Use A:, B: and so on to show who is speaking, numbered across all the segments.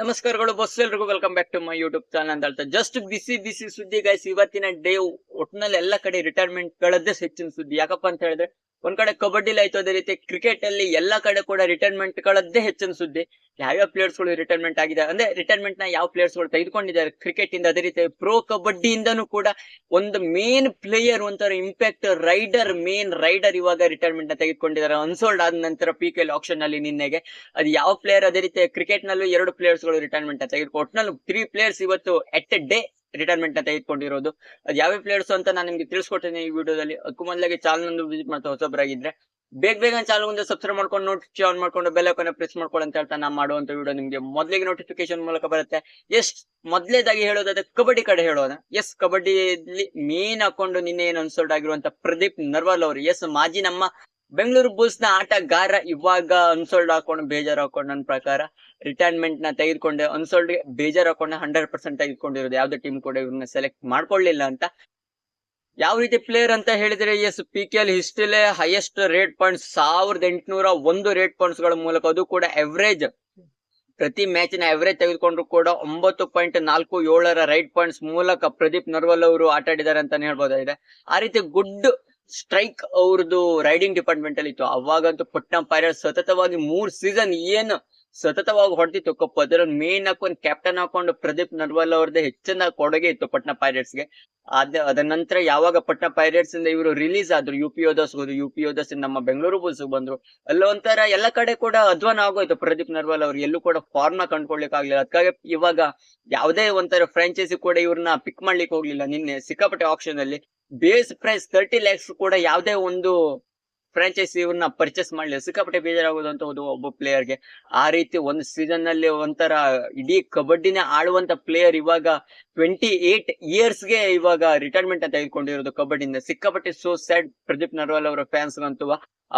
A: ನಮಸ್ಕಾರಗಳು ಬಸ್ ಎಲ್ರಿಗೂ. Welcome back to my YouTube channel ಅಂತ ಹೇಳ್ತಾ ಜಸ್ಟ್ ಬಿಸಿ ಬಿಸಿ ಸುದ್ದಿ ಗೈಸ್ ಇವತ್ತಿನ ಡೇ ಒಟ್ನಲ್ಲಿ ಎಲ್ಲ ಕಡೆ ರಿಟೈರ್ಮೆಂಟ್ ಗಳದ್ದೇ ಹೆಚ್ಚಿನ ಸುದ್ದಿ. ಯಾಕಪ್ಪ ಅಂತ ಹೇಳಿದ್ರೆ ಒಂದ್ ಕಡೆ ಕಬಡ್ಡಿಲಿ ಆಯ್ತು ಅದೇ ರೀತಿ ಕ್ರಿಕೆಟ್ ಅಲ್ಲಿ ಎಲ್ಲಾ ಕಡೆ ಕೂಡ ರಿಟೈರ್ಮೆಂಟ್ ಗಳದ್ದೇ ಹೆಚ್ಚಿನ ಸುದ್ದಿ. ಯಾವ್ಯಾವ ಪ್ಲೇಯರ್ಸ್ಗಳು ರಿಟೈರ್ಮೆಂಟ್ ಆಗಿದೆ ಅಂದ್ರೆ ರಿಟೈರ್ಮೆಂಟ್ನ ಯಾವ ಪ್ಲೇಯರ್ಸ್ಗಳು ತೆಗೆದುಕೊಂಡಿದ್ದಾರೆ ಕ್ರಿಕೆಟ್ ಇಂದ ಅದೇ ರೀತಿ ಪ್ರೋ ಕಬಡ್ಡಿಯಿಂದನೂ ಕೂಡ ಒಂದು ಮೇನ್ ಪ್ಲೇಯರ್ ಒಂಥರ ಇಂಪ್ಯಾಕ್ಟ್ ರೈಡರ್ ಮೇನ್ ರೈಡರ್ ಇವಾಗ ರಿಟೈರ್ಮೆಂಟ್ನ ತೆಗೆದುಕೊಂಡಿದ್ದಾರೆ. ಅನ್ಸೋಲ್ಡ್ ಆದ ನಂತರ ಪಿ ಕೆ ಆಪ್ಷನ್ ಅಲ್ಲಿ ನಿನ್ನೆಗೆ ಅದು ಯಾವ ಪ್ಲೇಯರ್ ಅದೇ ರೀತಿ ಕ್ರಿಕೆಟ್ ನಲ್ಲೂ ಎರಡು ಪ್ಲೇಯರ್ಸ್ಗಳು ರಿಟೈರ್ಮೆಂಟ್ ತೆಗೆದುಕೊ ಒಟ್ನಲ್ಲಿ ತ್ರೀ ಪ್ಲೇಯರ್ಸ್ ಇವತ್ತು ಎಟ್ ಎ ಡೇ ರಿಟೈರ್ಮೆಂಟ್ನ ತೆಗೆದುಕೊಂಡಿರೋದು ಅದು ಯಾವ ಪ್ಲೇಯರ್ಸ್ ಅಂತ ನಾನು ನಿಮ್ಗೆ ತಿಳಿಸ್ಕೊಡ್ತೇನೆ ಈ ವಿಡಿಯೋದಲ್ಲಿ. ಅದಕ್ಕೂ ಮೊದಲಾಗಿ ಚಾನಲ್ ಒಂದು ವಿಸಿಟ್ ಮಾಡ್ತಾ ಹೊಸಬ್ರಾಗಿದ್ರೆ, ಬೇಗ ಬೇಗ ಚಾನಲ್ ಒಂದು ಸಬ್ಸ್ಕ್ರೈಬ್ ಮಾಡ್ಕೊಂಡು ನೋಟಿಫಿಕೇಶನ್ ಆನ್ ಮಾಡ್ಕೊಂಡು ಬೆಲ್ ಕೊನೆ ಪ್ರೆಸ್ ಮಾಡ್ಕೊಳ್ಳಿ ಅಂತ ಹೇಳ್ತಾ ನಾನು ಮಾಡುವಂತ ವಿಡಿಯೋ ನಿಮ್ಗೆ ಮೊದಲಿಗೆ ನೋಟಿಫಿಕೇಶನ್ ಮೂಲಕ ಬರುತ್ತೆ. ಎಸ್ ಮೊದಲೇದಾಗಿ ಹೇಳೋದಾದ್ರೆ ಕಬಡ್ಡಿ ಕಡೆ ಹೇಳೋದ ಎಸ್ ಕಬಡ್ಡಿಯಲ್ಲಿ ಮೇನ್ ಹಾಕೊಂಡು ನಿನ್ನೆ ಏನು ಅನ್ಸೋಲ್ಡ್ ಆಗಿರುವಂತ ಪ್ರದೀಪ್ ನರ್ವಾಲ್ ಅವರು. ಎಸ್ ಮಾಜಿ ನಮ್ಮ ಬೆಂಗಳೂರು ಬುಲ್ಸ್ನ ಆಟಗಾರ ಇವಾಗ ಅನ್ಸೋಲ್ಡ್ ಹಾಕೊಂಡು, ಬೇಜಾರು ಹಾಕೊಂಡು ನನ್ನ ಪ್ರಕಾರ. ರಿಟೈರ್ಮೆಂಟ್ನ ತೆಗೆದುಕೊಂಡು ಅನ್ಸೋಲ್ಡ್ ಬೇಜಾರ್ ಹಾಕೊಂಡು ಹಂಡ್ರೆಡ್ ಪರ್ಸೆಂಟ್ ತೆಗೆದುಕೊಂಡಿರೋದು. ಯಾವ್ದೇ ಟೀಮ್ ಕೂಡ ಇವ್ರನ್ನ ಸೆಲೆಕ್ಟ್ ಮಾಡ್ಕೊಳ್ಳಿಲ್ಲ ಅಂತ. ಯಾವ ರೀತಿ ಪ್ಲೇಯರ್ ಅಂತ ಹೇಳಿದ್ರೆ ಎಸ್ ಪಿ ಕೆ ಎಲ್ ಹಿಸ್ಟ್ರಿಲೇ ಹೈಯೆಸ್ಟ್ ರೇಟ್ ಪಾಯಿಂಟ್ಸ್ ಸಾವಿರದ ಎಂಟುನೂರ ಒಂದು ರೇಟ್ ಪಾಯಿಂಟ್ಸ್ಗಳ ಮೂಲಕ ಅದು ಕೂಡ ಎವರೇಜ್ ಪ್ರತಿ ಮ್ಯಾಚ್ನ ಎವರೇಜ್ ತೆಗೆದುಕೊಂಡ್ರು ಕೂಡ ಒಂಬತ್ತು ಪಾಯಿಂಟ್ ನಾಲ್ಕು ಏಳರ ರೈಟ್ ಪಾಯಿಂಟ್ಸ್ ಮೂಲಕ ಪ್ರದೀಪ್ ನರ್ವಲ್ ಅವರು ಆಟ ಆಡಿದ್ದಾರೆ ಅಂತಾನೆ ಹೇಳ್ಬೋದಾಗಿದೆ. ಆ ರೀತಿ ಗುಡ್ ಸ್ಟ್ರೈಕ್ ಅವ್ರದ್ದು ರೈಡಿಂಗ್ ಡಿಪಾರ್ಟ್ಮೆಂಟ್ ಅಲ್ಲಿ ಇತ್ತು. ಅವಾಗಂತೂ ಪಟ್ನಾ ಪೈರಟ್ಸ್ ಸತತವಾಗಿ ಮೂರ್ ಸೀಸನ್ ಏನು ಸತತವಾಗಿ ಹೊಡೆದಿತ್ತು ಕಪ್ ಅದರ ಮೇನ್ ಹಾಕೊಂಡು ಕ್ಯಾಪ್ಟನ್ ಹಾಕೊಂಡು ಪ್ರದೀಪ್ ನರ್ವಾಲ್ ಅವ್ರದ್ದು ಹೆಚ್ಚಿನ ಕೊಡುಗೆ ಇತ್ತು ಪಟ್ನಾ ಪೈರೇಟ್ಸ್ಗೆ. ಅದ ಅದ ನಂತರ ಯಾವಾಗ ಪಟ್ನಾ ಪೈರೇಟ್ಸ್ ಇಂದ ಇವರು ರಿಲೀಸ್ ಆದ್ರು ಯು ಪಿ ಯೋಧಸ್ ಹೋದ್ರು ಯು ಪಿ ನಮ್ಮ ಬೆಂಗಳೂರು ಬುಲ್ಸ್ ಬಂದ್ರು. ಅಲ್ಲ ಒಂಥರ ಎಲ್ಲ ಕಡೆ ಕೂಡ ಅಧ್ವಾನ ಆಗೋಯ್ತು ಪ್ರದೀಪ್ ನರ್ವಾಲ್ ಅವ್ರು. ಎಲ್ಲೂ ಕೂಡ ಫಾರ್ಮ್ನ ಕಂಡ್ಕೊಳ್ಲಿಕ್ಕೆ ಆಗ್ಲಿಲ್ಲ. ಅದಕ್ಕಾಗಿ ಇವಾಗ ಯಾವುದೇ ಒಂಥರ ಫ್ರಾಂಚೈಸಿ ಕೂಡ ಇವ್ರನ್ನ ಪಿಕ್ ಮಾಡ್ಲಿಕ್ಕೆ ಹೋಗ್ಲಿಲ್ಲ ನಿನ್ನೆ ಸಿಕ್ಕಾಪಟ್ಟೆ ಆಪ್ಷನ್ ಅಲ್ಲಿ. ಬೇಸ್ ಪ್ರೈಸ್ ತರ್ಟಿ ಲ್ಯಾಕ್ಸ್ ಕೂಡ ಯಾವುದೇ ಒಂದು ಫ್ರಾಂಚೈಸಿ ಇವ್ರನ್ನ ಪರ್ಚೇಸ್ ಮಾಡಲಿ ಸಿಕ್ಕಾಪಟ್ಟೆ ಬೇಜಾರಾಗೋದಂತ ಒಂದು ಒಬ್ಬ ಪ್ಲೇಯರ್ಗೆ ಆ ರೀತಿ ಒಂದು ಸೀಸನ್ನಲ್ಲಿ ಒಂಥರ ಇಡೀ ಕಬಡ್ಡಿನೇ ಆಡುವಂತ ಪ್ಲೇಯರ್ ಇವಾಗ ಟ್ವೆಂಟಿ ಏಟ್ ಇಯರ್ಸ್ಗೆ ಇವಾಗ ರಿಟೈರ್ಮೆಂಟ್ ಅಂತ ತೆಗೆದುಕೊಂಡಿರೋದು ಕಬಡ್ಡಿಯಿಂದ. ಸಿಕ್ಕಾಪಟ್ಟೆ ಸೋ ಸ್ಯಾಡ್ ಪ್ರದೀಪ್ ನರ್ವಾಲ್ ಅವರ ಫ್ಯಾನ್ಸ್ ಅಂತೂ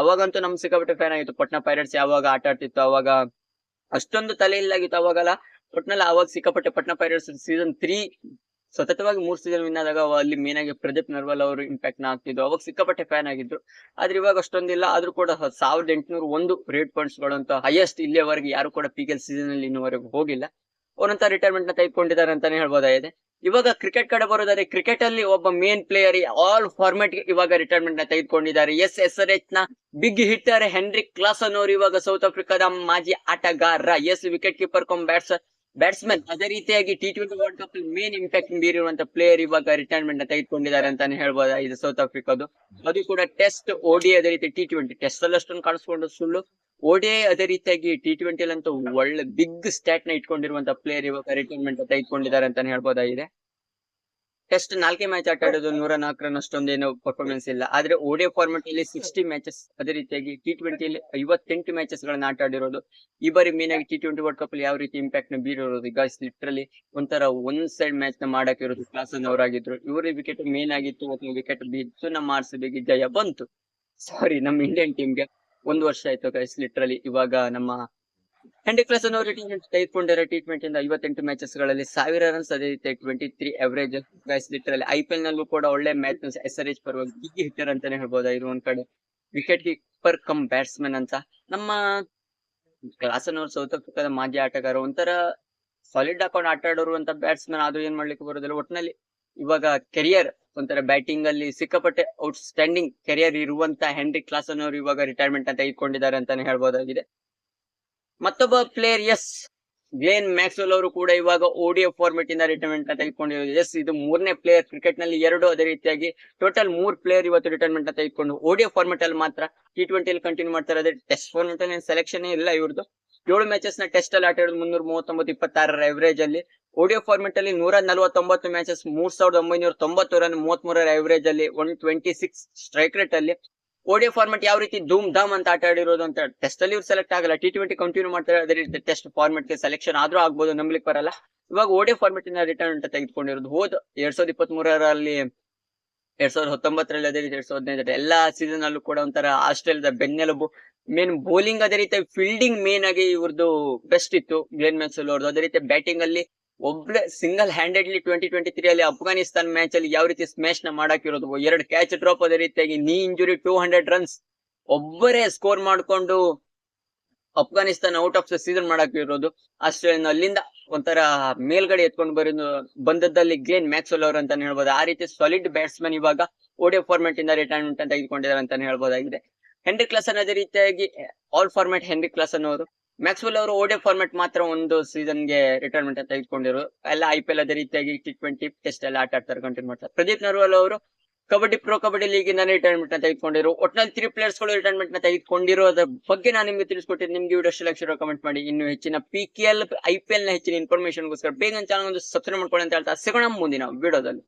A: ಅವಾಗಂತೂ ನಮ್ ಸಿಕ್ಕಾಪಟ್ಟೆ ಫ್ಯಾನ್ ಆಗಿತ್ತು. ಪಟ್ನಾ ಪೈರೇಟ್ಸ್ ಯಾವಾಗ ಆಟ ಆಡ್ತಿತ್ತು, ಅವಾಗ ಅಷ್ಟೊಂದು ತಲೆ ಇಲ್ಲಾಗಿತ್ತು ಅವಾಗಲ್ಲ. ಒಟ್ನಲ್ಲಿ ಅವಾಗ ಸಿಕ್ಕಾಪಟ್ಟೆ ಪಟ್ನಾ ಪೈರೇಟ್ಸ್ ಸೀಸನ್ ತ್ರೀ ಸತತವಾಗಿ ಮೂರ್ ಸೀಸನ್ ವಿನ್ ಆದಾಗ ಅಲ್ಲಿ ಮೇನ್ ಆಗಿ ಪ್ರದೀಪ್ ನರ್ವಾಲ್ ಅವರು ಇಂಪ್ಯಾಕ್ಟ್ನ ಆಗ್ತಿದ್ರು ಅವಾಗ ಸಿಕ್ಕಾಪಟ್ಟೆ ಫ್ಯಾನ್ ಆಗಿದ್ರು. ಆದ್ರೆ ಇವಾಗ ಅಷ್ಟೊಂದಿಲ್ಲ. ಆದ್ರೂ ಕೂಡ ಸಾವಿರದ ಎಂಟುನೂರ ಒಂದು ರೇಟ್ ಪಾಯಿಂಟ್ಸ್ಗಳು ಅಂತ ಹೈಯೆಸ್ಟ್ ಇಲ್ಲಿಯವರೆಗೆ ಯಾರು ಕೂಡ ಪಿ ಕೆ ಸೀಸನ್ ಅಲ್ಲಿ ಇನ್ನುವರೆಗೂ ಹೋಗಿಲ್ಲ. ಅವರಂತ ರಿಟೈರ್ಮೆಂಟ್ನ ತೆಗೆದುಕೊಂಡಿದ್ದಾರೆ ಅಂತಾನೆ ಹೇಳ್ಬೋದಾಗಿದೆ. ಇವಾಗ ಕ್ರಿಕೆಟ್ ಕಡೆ ಬರೋದಾದ್ರೆ ಕ್ರಿಕೆಟ್ ಅಲ್ಲಿ ಒಬ್ಬ ಮೇನ್ ಪ್ಲೇಯರ್ ಆಲ್ ಫಾರ್ಮೆಟ್ ಇವಾಗ ರಿಟೈರ್ಮೆಂಟ್ನ ತೆಗೆದುಕೊಂಡಿದ್ದಾರೆ. ಎಸ್ ಎಸ್ ಆರ್ ಎಚ್ನ ಬಿಗ್ ಹಿಟ್ಟರ್ ಹೆನ್ರಿಕ್ ಕ್ಲಾಸನ್ ಅವರು ಇವಾಗ ಸೌತ್ ಆಫ್ರಿಕಾದ ಮಾಜಿ ಆಟಗಾರ. Yes wicket keeper cum bats batsman ಅದೇ ರೀತಿಯಾಗಿ T twenty World Cup main impact ಬೀರಿರುವಂತ player ಇವಾಗ ರಿಟೈರ್ಮೆಂಟ್ ತೆಗೆದುಕೊಂಡಿದ್ದಾರೆ ಅಂತಾನೆ ಹೇಳ್ಬೋದಾಗಿದೆ ಸೌತ್ ಆಫ್ರಿಕಾದು ಅದು ಕೂಡ ಟೆಸ್ಟ್ ಓಡಿ ಅದೇ ರೀತಿ ಟಿ ಟ್ವೆಂಟಿ ಟೆಸ್ಟ್ ಅಲ್ಲಿ ಅಷ್ಟೊಂದು ಕಾಣಿಸ್ಕೊಂಡು ಸುಳ್ಳು. ಓಡಿ ಅದೇ ರೀತಿಯಾಗಿ ಟಿ ಟ್ವೆಂಟಿ ಅಂತೂ ಒಳ್ಳೆ ಬಿಗ್ ಸ್ಟ್ಯಾಟ್ನ ಇಟ್ಕೊಂಡಿರುವಂತ ಪ್ಲೇಯರ್ ಇವಾಗ ರಿಟೈರ್ಮೆಂಟ್ ತೆಗೆದುಕೊಂಡಿದ್ದಾರೆ ಅಂತಾನೆ ಹೇಳ್ಬೋದಾಗಿದೆ ಟೆಸ್ಟ್ ನಾಲ್ಕೇ ಮ್ಯಾಚ್ ಆಟ ಆಡೋದು ನೂರ ನಾಲ್ಕರನ್ನ ಅಷ್ಟೊಂದೇನು ಪರ್ಫಾರ್ಮೆನ್ಸ್ ಇಲ್ಲ. ಆದ್ರೆ ಓಡಿಯೋ ಫಾರ್ಮೆಟ್ ಅಲ್ಲಿ ಸಿಕ್ಸ್ಟಿ ಮ್ಯಾಚಸ್ ಅದೇ ರೀತಿಯಾಗಿ ಟಿ ಟ್ವೆಂಟಿಯಲ್ಲಿ ಐವತ್ತೆಂಟು ಮ್ಯಾಚಸ್ ಗಳನ್ನ ಆಟ ಆಡಿರೋದು. ಈ ಬಾರಿ ಮೇನ್ ಆಗಿ ಟಿ ಟ್ವೆಂಟಿ ವರ್ಲ್ಡ್ ಕಪ್ ಅಲ್ಲಿ ಯಾವ ರೀತಿ ಇಂಪ್ಯಾಕ್ಟ್ನ ಬೀರಿರೋದು? ಈಗ ಲಿಟ್ರಲಿ ಒಂಥರ ಒಂದ್ ಸೈಡ್ ಮ್ಯಾಚ್ನ ಮಾಡಕ್ ಇರೋದು ಕ್ಲಾಸನ್ ಅವರಾಗಿದ್ರು. ಇವರ ವಿಕೆಟ್ ಮೇನ್ ಆಗಿತ್ತು ಅಥವಾ ವಿಕೆಟ್ ಬಿದ್ದು ನಮ್ಮ ಆರ್ ಸಿ ಬಿಗೆ ಜಯ ಬಂತು. ಸಾರಿ ನಮ್ಮ ಇಂಡಿಯನ್ ಟೀಮ್ಗೆ ಒಂದು ವರ್ಷ ಆಯ್ತು ಗೈಸ್ ಲಿಟ್ರಲಿ ಇವಾಗ ನಮ್ಮ ಹೆಂಡಿ ಕ್ಲಾಸ್ ಅನ್ನೋ ರಿಟೈರ್ಮೆಂಟ್ ತೆಗೆದುಕೊಂಡಿರೋ ಟಿ ಟ್ವೆಂಟಿ ಇಂದ ಐವತ್ತೆಂಟು ಮ್ಯಾಚಸ್ಗಳಲ್ಲಿ ಸಾವಿರ ರನ್ಸ್ ಅದೇ ರೀತಿ twenty three average guys literally I P L ನಲ್ಲೂ ಕೂಡ ಒಳ್ಳೆ ಮ್ಯಾಚ್ ಎಸ್ ಆರ್ ಎಚ್ ಪರವಾಗಿ ಬಿಗ್ ಹಿಟ್ಟರ್ ಅಂತಾನೆ ಹೇಳ್ಬೋದಾಗಿರು ಒಂದ್ ಕಡೆ ವಿಕೆಟ್ ಕೀಪರ್ ಕಮ್ ಬ್ಯಾಟ್ಸ್ಮನ್ ಅಂತ. ನಮ್ಮ ಕ್ಲಾಸನ್ ಅವ್ರು ಸೌತ್ ಆಫ್ರಿಕಾದ ಮಾಜಿ ಆಟಗಾರ, ಒಂಥರ ಸಾಲಿಡ್ ಹಾಕೊಂಡು ಆಟ ಆಡೋರು ಅಂತ ಬ್ಯಾಟ್ಸ್ಮನ್ ಆದ್ರೂ ಏನ್ ಮಾಡ್ಲಿಕ್ಕೆ ಬರೋದಿಲ್ಲ. ಒಟ್ನಲ್ಲಿ ಇವಾಗ ಕೆರಿಯರ್ ಒಂಥರ ಬ್ಯಾಟಿಂಗ್ ಅಲ್ಲಿ ಸಿಕ್ಕಾಪಟ್ಟೆ ಔಟ್ ಸ್ಟ್ಯಾಂಡಿಂಗ್ ಕೆರಿಯರ್ ಇರುವಂತ ಹೆನ್ರಿ ಕ್ಲಾಸನ್ ಅವರು ಇವಾಗ ರಿಟೈರ್ಮೆಂಟ್ ಅಂತ ಇಟ್ಕೊಂಡಿದ್ದಾರೆ ಅಂತಾನೆ ಹೇಳ್ಬೋದಾಗಿದೆ. ಮತ್ತೊಬ್ಬ ಪ್ಲೇಯರ್ ಎಸ್ ಗ್ಲೇನ್ ಮ್ಯಾಕ್ಸ್ವೆಲ್ ಅವರು ಕೂಡ ಇವಾಗ ಓಡಿಎ ಫಾರ್ಮೆಟ್ ಇಂದ ರಿಟೈರ್ಮೆಂಟ್ ತೆಗೆದುಕೊಂಡಿರೋದು. ಎಸ್ ಇದು ಮೂರನೇ ಪ್ಲೇಯರ್ ಕ್ರಿಕೆಟ್ನಲ್ಲಿ ಎರಡು ಅದೇ ರೀತಿಯಾಗಿ ಟೋಟಲ್ ಮೂರ್ ಪ್ಲೇಯರ್ ಇವತ್ತು ರಿಟೈರ್ಮೆಂಟ್ ತೆಗೆದುಕೊಂಡು ಓಡಿಎ ಫಾರ್ಮೆಟ್ ಅಲ್ಲಿ ಮಾತ್ರ ಟಿ ಟ್ವೆಂಟಿ ಕಂಟಿನ್ಯೂ ಮಾಡ್ತಾರೆ ಅದೇ ಟೆಸ್ಟ್ ಫಾರ್ಮೆಟ್ ಅಲ್ಲಿ ಸೆಲೆಕ್ಷನ್ ಇಲ್ಲ ಇವ್ರದ್ದು ಏಳು ಮ್ಯಾಚಸ್ನ ಟೆಸ್ಟ್ ಅಲ್ಲಿ ಆಟ ಆಡೋದು ಮುನ್ನೂರ ಮೂವತ್ತೊಂಬತ್ತು, ಇಪ್ಪತ್ತಾರರ ಎವರೇಜ್ ಅಲ್ಲಿ. ಓಡಿಯೋ ಫಾರ್ಮೆಟ್ ಅಲ್ಲಿ ನೂರ ನಲವತ್ತೊಂಬತ್ತು ಮ್ಯಾಚಸ್ ಮೂರ್ ಸಾವಿರದ ಒಂಬೈನೂರ ತೊಂಬತ್ತು ರನ್ ಮೂವತ್ತ್ ಮೂರರ ಎವರೇಜ್ ಅಲ್ಲಿ one twenty six strike rate ಅಲ್ಲಿ. ಓಡಿಯೋ ಫಾರ್ಮೆಟ್ ಯಾವ ರೀತಿ ಧೂಮ್ ಧಾಮ್ ಅಂತ ಆಟ ಆಡಿರೋದು ಅಂತ ಟೆಸ್ಟ್ ಅಲ್ಲಿ ಇವ್ರು ಸೆಲೆಕ್ಟ್ ಆಗಲ್ಲ. ಟಿ ಟ್ವೆಂಟಿ ಕಂಟಿನ್ಯೂ ಮಾಡ್ತಾರೆ, ಅದೇ ರೀತಿ ಟೆಸ್ಟ್ ಫಾರ್ಮೆಟ್ಗೆ ಸೆಲೆಕ್ಷನ್ ಆದ್ರೂ ಆಗ್ಬೋದು ನಂಬಲಿಕ್ಕೆ ಬರಲ್ಲ. ಇವಾಗ ಓಡಿಯೋ ಫಾರ್ಮೆಟ್ ಇಂದ ರಿಟರ್ನ್ ಅಂತ ತೆಗೆದುಕೊಂಡಿರೋದು. ಹೋದ್ ಎರಡ್ ಸಾವಿರದ ಇಪ್ಪತ್ತ್ ಮೂರರಲ್ಲಿ ಎರಡ್ ಸಾವಿರದ ಹತ್ತೊಂಬತ್ತರಲ್ಲಿ ಅದೇ ರೀತಿ ಎರಡ್ ಸಾವಿರದ ಹದಿನೈದರಲ್ಲಿ ಎಲ್ಲಾ ಸೀಸನ್ ಅಲ್ಲೂ ಕೂಡ ಒಂಥರ ಆಸ್ಟ್ರೇಲಿಯಾದ ಬೆನ್ನೆಲುಬು. ಮೇನ್ ಬೌಲಿಂಗ್ ಅದೇ ರೀತಿ ಫೀಲ್ಡಿಂಗ್ ಮೇನ್ ಆಗಿ ಇವ್ರದ್ದು ಬೆಸ್ಟ್ ಇತ್ತು. ಗ್ಲೇನ್ ಮ್ಯಾನ್ಸಲ್ ಅವ್ರದ್ದು ಅದೇ ರೀತಿ ಬ್ಯಾಟಿಂಗ್ ಅಲ್ಲಿ ಒಬ್ಳೆ single handedly twenty twenty three ಅಲ್ಲಿ ಅಫ್ಘಾನಿಸ್ತಾನ್ ಮ್ಯಾಚ್ ಅಲ್ಲಿ ಯಾವ ರೀತಿ ಸ್ಮ್ಯಾಶ್ನ ಮಾಡಾಕಿರೋದು? ಎರಡು ಕ್ಯಾಚ್ ಡ್ರಾಪ್ ಅದೇ ರೀತಿಯಾಗಿ knee injury two hundred runs ಒಬ್ಬರೇ ಸ್ಕೋರ್ ಮಾಡ್ಕೊಂಡು Afghanistan out of the season ಮಾಡಾಕಿರೋದು. Australian ಅಲ್ಲಿಂದ ಒಂಥರ ಮೇಲ್ಗಡೆ ಎತ್ಕೊಂಡು ಬರೋದು, ಬಂದದ್ದಲ್ಲಿ ಗ್ಲೇನ್ ಮ್ಯಾಕ್ಸ್ವೆಲ್ ಅವರು ಅಂತಾನೆ ಹೇಳ್ಬೋದು. ಆ ರೀತಿ ಸಾಲಿಡ್ ಬ್ಯಾಟ್ಸ್ಮನ್ ಇವಾಗ ಓಡಿಯೋ ಫಾರ್ಮೆಟ್ ಇಂದ ರಿಟೈರ್ಮೆಂಟ್ ಅಂತ ತೆಗೆದುಕೊಂಡಿದ್ದಾರೆ ಅಂತಾನೆ ಹೇಳ್ಬೋದಾಗಿದೆ. ಹೆನ್ರಿ ಕ್ಲಾಸನ್ ಅದೇ ರೀತಿಯಾಗಿ ಆಲ್ ಫಾರ್ಮೆಟ್ ಹೆನ್ರಿ ಕ್ಲಾಸನ್ ಅವರು. ಮ್ಯಾಕ್ಸ್ವೆಲ್ ಅವರು ಓಡೆ ಫಾರ್ಮೆಟ್ ಮಾತ್ರ ಒಂದು ಸೀಸನ್ಗೆ ರಿಟೈರ್ಮೆಂಟ್ ಅಂತ ತೆಗೆದುಕೊಂಡಿರು. ಎಲ್ಲ ಐ ಅದೇ ರೀತಿಯಾಗಿ ಟಿ ಟ್ವೆಂಟಿ ಟೆಸ್ಟ್ ಎಲ್ಲ ಆಟ ಆಡ್ತಾರೆ ಕಂಟಿನ್ಯೂ ಮಾಡ್ತಾರೆ. ಪ್ರದೀಪ್ ನರ್ವಾಲ್ ಅವರು ಕಬಡ್ಡಿ ಪ್ರೊ ಕಬಡ್ಡಿ ಲೀಗ್ ರಿಟೈರ್ಮೆಂಟ್ನ ತೆಗೆದುಕೊಂಡಿರು. ಒಟ್ನಲ್ಲಿ ತ್ರೀ ಪ್ಲೇಯರ್ಸ್ಗಳು ರಿಟೈರ್ಮೆಂಟ್ನ ತೆಗೆದುಕೊಂಡಿರೋದ್ರ ಬಗ್ಗೆ ನಾನು ನಿಮಗೆ ತಿಳಿಸ್ಕೊಟ್ಟಿದ್ದು, ನಿಮ್ಗೆ ವಿಡಿಯೋ ಲಕ್ಷ ಕಮೆಂಟ್ ಮಾಡಿ. ಇನ್ನು ಹೆಚ್ಚಿನ ಪಿ ಕೆ ಎಲ್ ಐ ನ ಹೆಚ್ಚಿನ ಇನ್ಫಾರ್ಮೇಶನ್ ಗೋಸ್ಕರ ಬೇಗ ಚಾನಲ್ ಒಂದು ಸಬ್ಸ್ಕ್ರೈಬ್ ಮಾಡ್ಕೊಳ್ಳಿ ಅಂತ ಹೇಳ್ತಾ ಸಿಗೋಣ ಮುಂದಿನ ವಿಡಿಯೋದಲ್ಲಿ